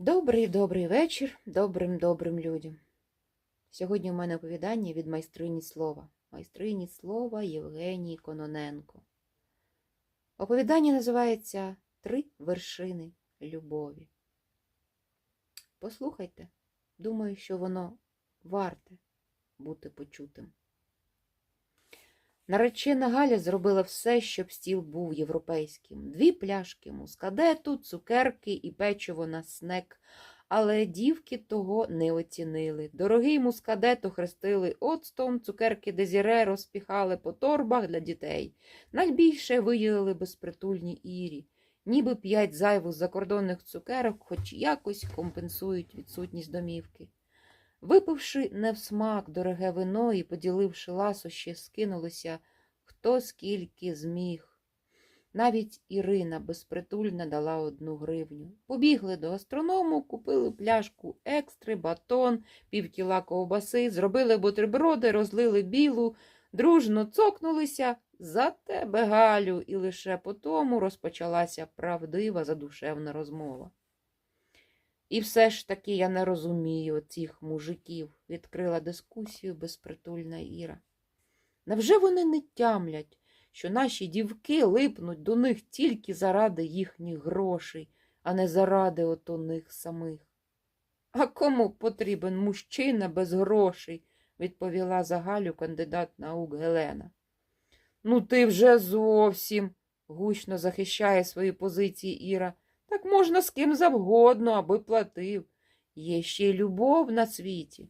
Добрий добрий вечір добрим добрим людям. Сьогодні у мене оповідання від майстрині слова, майстрині слова Євгенії Кононенко. Оповідання називається Три вершини любові. Послухайте, думаю, що воно варте бути почутим. Наречена Галя зробила все, щоб стіл був європейським. Дві пляшки мускадету, цукерки і печиво на снек. Але дівки того не оцінили. Дорогий мускадет охрестили оцтом, цукерки дезіре розпіхали по торбах для дітей. Найбільше виділили безпритульні ірі. Ніби п'ять зайвих закордонних цукерок хоч якось компенсують відсутність домівки. Випивши невсмак дороге вино і поділивши ласощі, скинулося хто скільки зміг. Навіть Ірина безпритульна дала одну гривню. Побігли до гастроному, купили пляшку екстри, батон, півкіла ковбаси, зробили бутерброди, розлили білу, дружно цокнулися за тебе, Галю, і лише по тому розпочалася правдива задушевна розмова. І все ж таки я не розумію цих мужиків, відкрила дискусію безпритульна Іра. Невже вони не тямлять, що наші дівки липнуть до них тільки заради їхніх грошей, а не заради ото них самих? А кому потрібен мужчина без грошей? відповіла за Галю кандидат наук Гелена. Ну, ти вже зовсім, гучно захищає свої позиції Іра. Так можна з ким завгодно, аби платив. Є ще й любов на світі.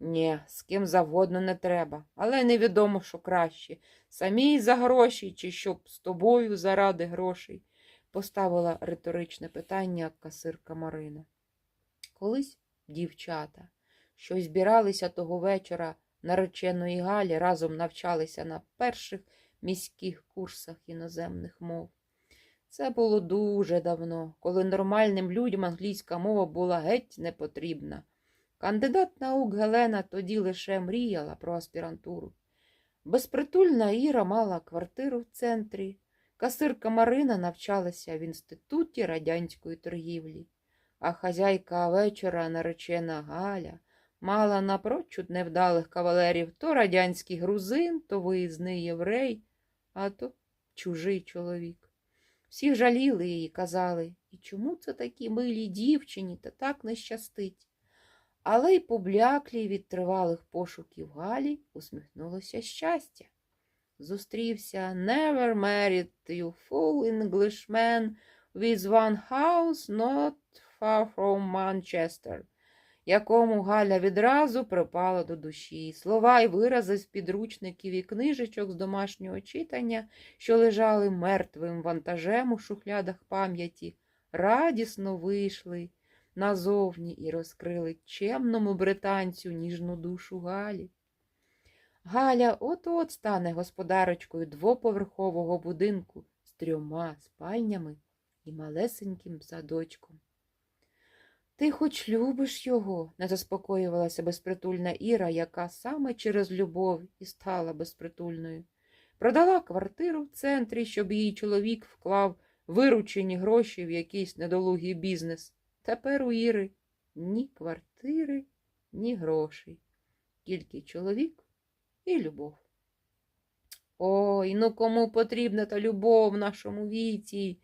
Ні, з ким завгодно не треба, але невідомо, що краще. Самій за гроші, чи щоб з тобою заради грошей, поставила риторичне питання касирка Марина. Колись дівчата, що збиралися того вечора нареченої Галі, разом навчалися на перших міських курсах іноземних мов. Це було дуже давно, коли нормальним людям англійська мова була геть не потрібна. Кандидат наук Гелена тоді лише мріяла про аспірантуру. Безпритульна Іра мала квартиру в центрі. Касирка Марина навчалася в інституті радянської торгівлі, а хазяйка вечора, наречена Галя, мала напрочуд невдалих кавалерів то радянський грузин, то виїзний єврей, а то чужий чоловік. Всі жаліли її, казали, і чому це такі милі дівчині та так не щастить? Але й побляклій від тривалих пошуків Галі усміхнулося щастя. Зустрівся Never married you full Englishman with one house not far from Manchester, якому Галя відразу припала до душі. Слова й вирази з підручників і книжечок з домашнього читання, що лежали мертвим вантажем у шухлядах пам'яті, радісно вийшли назовні і розкрили чемному британцю ніжну душу Галі. Галя от-от стане господарочкою двоповерхового будинку з трьома спальнями і малесеньким садочком. Ти хоч любиш його, не заспокоювалася безпритульна Іра, яка саме через любов і стала безпритульною. Продала квартиру в центрі, щоб її чоловік вклав виручені гроші в якийсь недолугий бізнес. Тепер у Іри ні квартири, ні грошей, тільки чоловік і любов. Ой, ну кому потрібна та любов в нашому віці?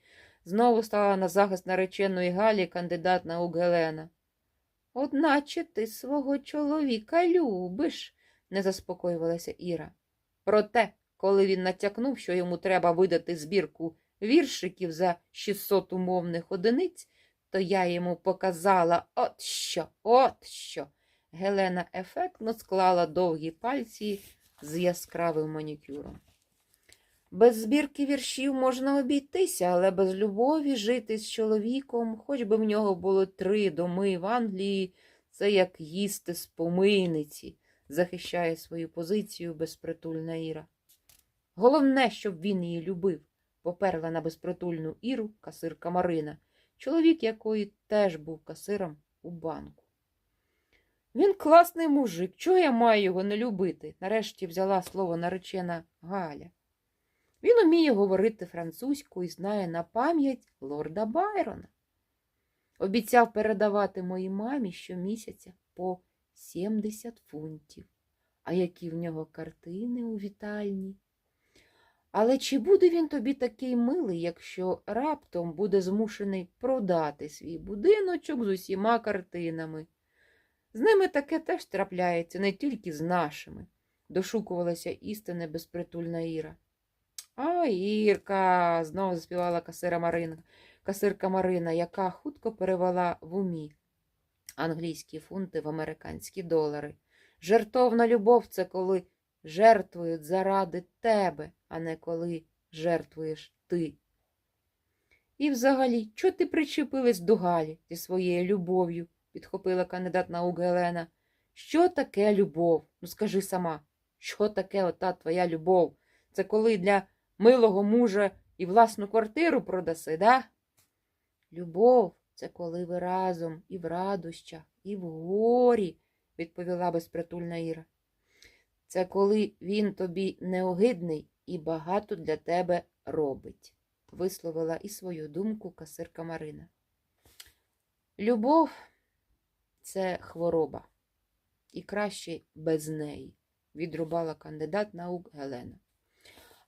Знову стала на захист нареченої Галі кандидат наук Гелена. Одначе ти свого чоловіка любиш, не заспокоювалася Іра. Проте, коли він натякнув, що йому треба видати збірку віршиків за 600 умовних одиниць, то я йому показала от що, от що. Гелена ефектно склала довгі пальці з яскравим манікюром. Без збірки віршів можна обійтися, але без любові жити з чоловіком, хоч би в нього було три доми в Англії, це як їсти з помийниці, захищає свою позицію безпритульна Іра. Головне, щоб він її любив, поперла на безпритульну Іру касирка Марина, чоловік якої теж був касиром у банку. Він класний мужик, чого я маю його не любити? нарешті взяла слово наречена Галя. Він уміє говорити французькою і знає на пам'ять лорда Байрона. Обіцяв передавати моїй мамі щомісяця по 70 фунтів. А які в нього картини у вітальні. Але чи буде він тобі такий милий, якщо раптом буде змушений продати свій будиночок з усіма картинами? З ними таке теж трапляється, не тільки з нашими, дошукувалася істинна безпритульна Іра. А, Ірка, знову заспівала касира Марина, касирка Марина, яка хутко перевела в умі англійські фунти в американські долари. Жертовна любов це коли жертвують заради тебе, а не коли жертвуєш ти. І взагалі, чого ти причепилась до Галі зі своєю любов'ю? підхопила кандидат наук Гелена. Що таке любов? Ну скажи сама, що таке ота твоя любов? Це коли для милого мужа і власну квартиру продаси, да? Любов це коли ви разом і в радощах, і в горі, відповіла безпритульна Іра. Це коли він тобі неогидний і багато для тебе робить, висловила і свою думку касирка Марина. Любов це хвороба, і краще без неї, відрубала кандидат наук Гелена.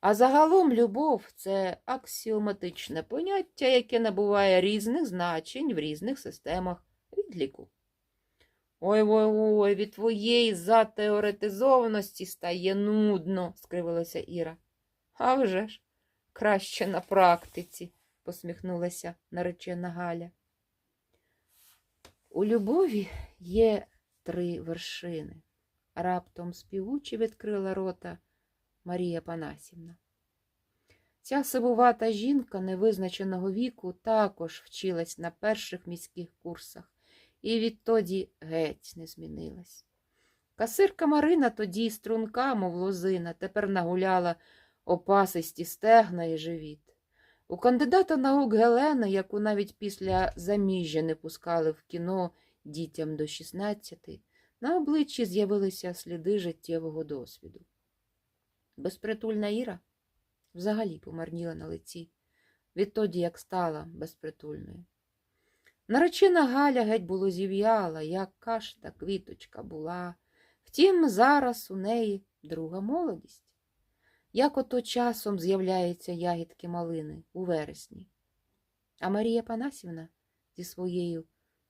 А загалом любов це аксіоматичне поняття, яке набуває різних значень в різних системах відліку. Ой ой ой, від твоєї затеоретизованості стає нудно, скривилася Іра. «А вже ж, краще на практиці, посміхнулася наречена Галя. У любові є три вершини. Раптом співуче відкрила рота Марія Панасівна. Ця сивувата жінка невизначеного віку також вчилась на перших міських курсах і відтоді геть не змінилась. Касирка Марина тоді струнка, мов лозина, тепер нагуляла опасисті стегна і живіт. У кандидата наук Гелена, яку навіть після заміжжя не пускали в кіно дітям до 16, на обличчі з'явилися сліди життєвого досвіду. Безпритульна Іра взагалі помарніла на лиці, відтоді як стала безпритульною. Наречена Галя геть було зів'яла, яка ж та квіточка була. Втім, зараз у неї друга молодість. Як ото часом з'являються ягідки малини у вересні. А Марія Панасівна зі своєю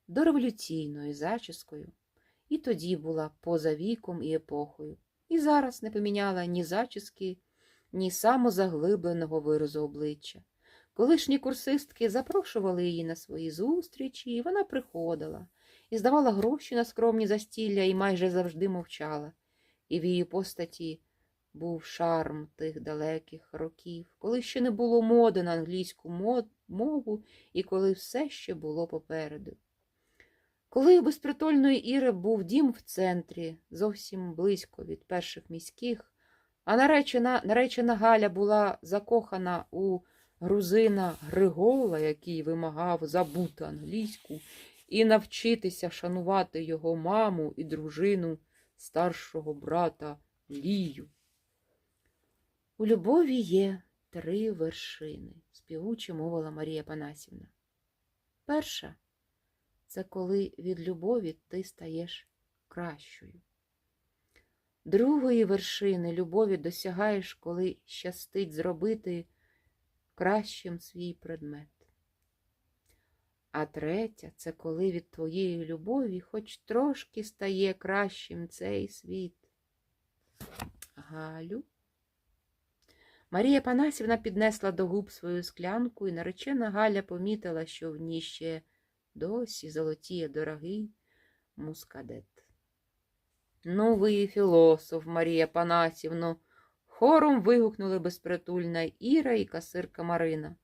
дореволюційною зачіскою і тоді була поза віком і епохою, і зараз не поміняла ні зачіски, ні самозаглибленого виразу обличчя. Колишні курсистки запрошували її на свої зустрічі, і вона приходила і здавала гроші на скромні застілля і майже завжди мовчала. І в її постаті був шарм тих далеких років, коли ще не було моди на англійську мову і коли все ще було попереду. Коли у безпритульної Іри був дім в центрі, зовсім близько від перших міських, а наречена, наречена Галя була закохана у грузина Григола, який вимагав забути англійську і навчитися шанувати його маму і дружину старшого брата Лію. У любові є три вершини, співуче мовила Марія Панасівна. Перша це коли від любові ти стаєш кращою. Другої вершини любові досягаєш, коли щастить зробити кращим свій предмет. А третя це коли від твоєї любові хоч трошки стає кращим цей світ. Галю. Марія Панасівна піднесла до губ свою склянку, і наречена Галя помітила, що в ній ще досі золотіє дорогий мускадет. Ну, ви філософ, Марія Панасівно, хором вигукнули безпритульна Іра і касирка Марина.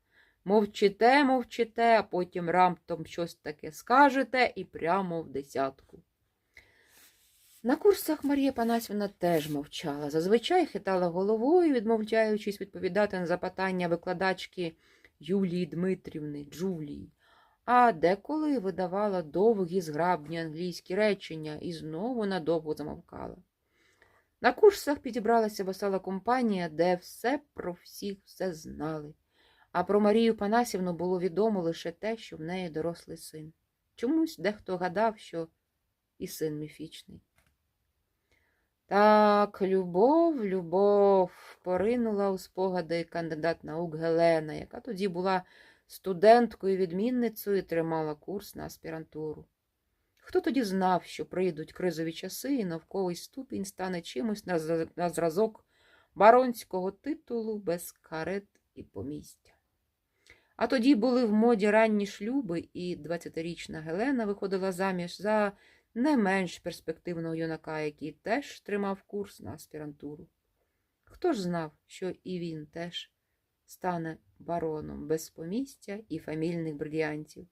Мовчите, мовчите, а потім раптом щось таке скажете і прямо в десятку. На курсах Марія Панасівна теж мовчала. Зазвичай хитала головою, відмовляючись відповідати на запитання викладачки Юлії Дмитрівни, Джулії, а деколи видавала довгі зграбні англійські речення і знову надовго замовкала. На курсах підібралася весела компанія, де все про всіх все знали, а про Марію Панасівну було відомо лише те, що в неї дорослий син. Чомусь дехто гадав, що і син міфічний. Так, любов, любов, поринула у спогади кандидат наук Гелена, яка тоді була студенткою відмінницею тримала курс на аспірантуру. Хто тоді знав, що прийдуть кризові часи, і науковий ступінь стане чимось на зразок баронського титулу без карет і помістя. А тоді були в моді ранні шлюби, і 20-річна Гелена виходила заміж за не менш перспективного юнака, який теж тримав курс на аспірантуру. Хто ж знав, що і він теж стане бароном без помістя і фамільних брильянтів?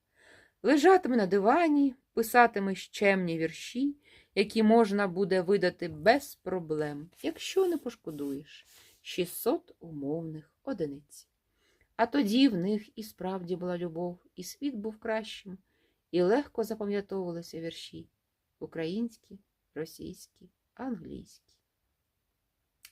Лежатиме на дивані, писатиме щемні вірші, які можна буде видати без проблем, якщо не пошкодуєш 600 умовних одиниць. А тоді в них і справді була любов, і світ був кращим, і легко запам'ятовувалися вірші українські, російські, англійські.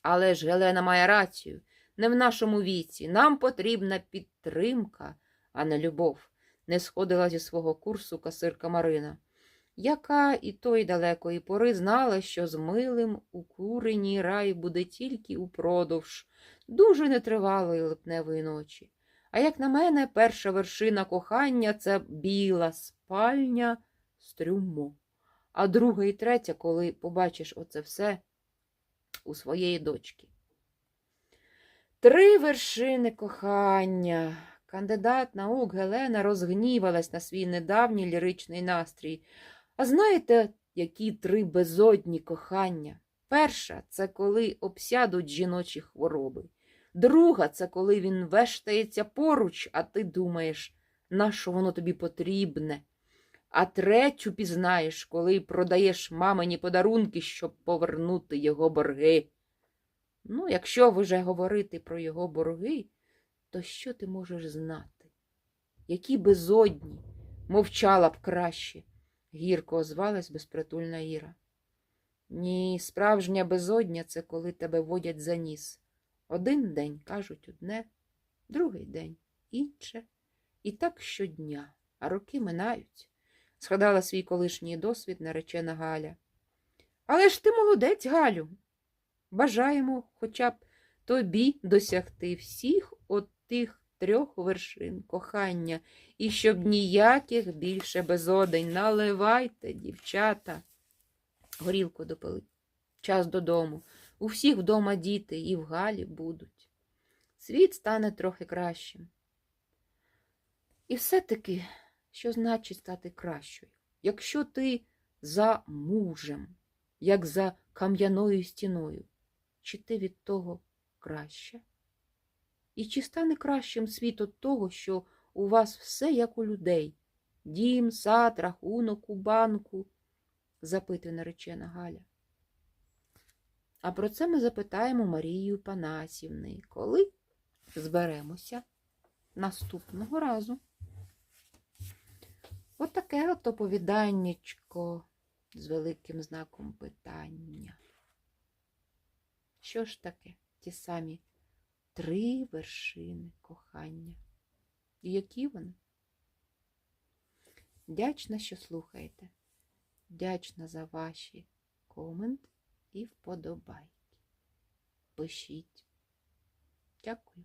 Але ж Гелена має рацію. Не в нашому віці. Нам потрібна підтримка, а не любов, не сходила зі свого курсу касирка Марина, яка і той далекої пори знала, що з милим у куреній рай буде тільки упродовж дуже нетривалої липневої ночі. А як на мене, перша вершина кохання це біла спальня з трюмо. А друга і третя, коли побачиш оце все у своєї дочки. Три вершини кохання. Кандидат наук Гелена розгнівалась на свій недавній ліричний настрій. А знаєте, які три безодні кохання? Перша це коли обсядуть жіночі хвороби. Друга це коли він вештається поруч, а ти думаєш, на що воно тобі потрібне. А третю пізнаєш, коли продаєш мамині подарунки, щоб повернути його борги. Ну, якщо вже говорити про його борги, то що ти можеш знати? Які безодні, мовчала б краще, гірко озвалась безпритульна Іра. Ні, справжня безодня це коли тебе водять за ніс. Один день кажуть одне, другий день інше. І так щодня, а роки минають, згадала свій колишній досвід наречена Галя. Але ж ти молодець, Галю. Бажаємо хоча б тобі досягти всіх от тих трьох вершин кохання, і щоб ніяких більше безодень. Наливайте, дівчата. Горілку допили. Час додому. У всіх вдома діти і в Галі будуть. Світ стане трохи кращим. І все-таки, що значить стати кращою? Якщо ти за мужем, як за кам'яною стіною, чи ти від того краще? І чи стане кращим світ від того, що у вас все як у людей? Дім, сад, рахунок у банку? запитує наречена Галя. А про це ми запитаємо Марію Панасівни, коли зберемося наступного разу. Отаке от оповіданнячко з великим знаком питання. Що ж таке ті самі три вершини кохання? І які вони? Дячна, що слухаєте. Вдячна за ваші комент і вподобайки. Пишіть. Дякую.